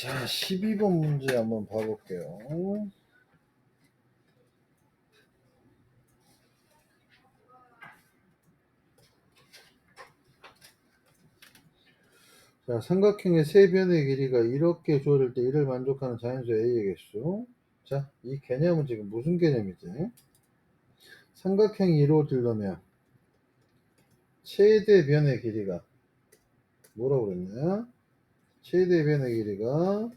자, 12번 문제 한번 봐볼게요. 자, 삼각형의 세 변의 길이가 이렇게 주어질 때 이를 만족하는 자연수 A의 개수. 자, 이 개념은 지금 무슨 개념이지? 삼각형이 이루어지려면 최대 변의 길이가 뭐라고 그랬냐? 최대 변의 길이가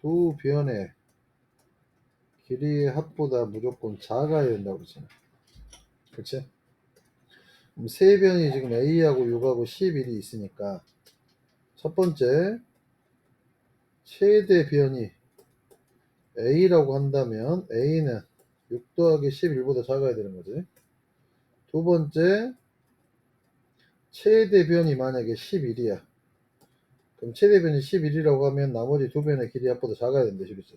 두 변의 길이의 합보다 무조건 작아야 된다고 그러잖아. 그치? 그럼 세 변이 지금 A하고 6하고 11이 있으니까 첫 번째 최대 변이 A라고 한다면 A는 6 더하기 11보다 작아야 되는 거지. 두 번째 최대 변이 만약에 11이야. 그럼 최대 변이 11이라고 하면 나머지 두 변의 길이 합보다 작아야 된다. 시겠죠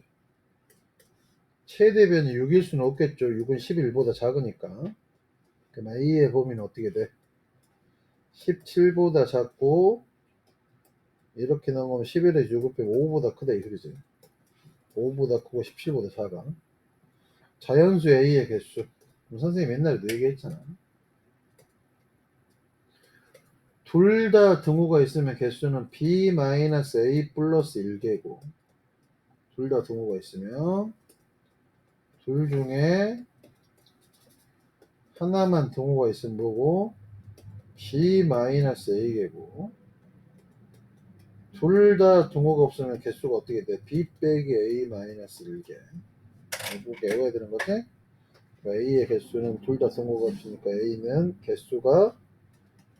최대 변이 6일 수는 없겠죠. 6은 11보다 작으니까. 그럼 A의 범위는 어떻게 돼? 17보다 작고 이렇게 나오면 11에서 6을 빼고 5보다 크다 이 소리지. 5보다 크고 17보다 작아. 자연수 A의 개수. 그럼 선생님 옛날에도 얘기했잖아. 둘 다 등호가 있으면 개수는 B-A 플러스 1개고 둘 다 등호가 있으면 둘 중에 하나만 등호가 있으면 뭐고 B-A개고 둘 다 등호가 없으면 개수가 어떻게 돼? B 빼기 A-1개 꼭 외워야 되는 거지? 그러니까 A의 개수는 둘 다 등호가 없으니까 A는 개수가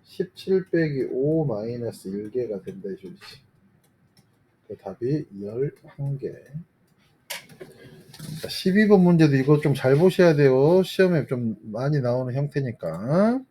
17 빼기 5 마이너스 1개가 된다 이 소리지. 그 답이 11개. 자, 12번 문제도 이거 좀 잘 보셔야 돼요. 시험에 좀 많이 나오는 형태니까.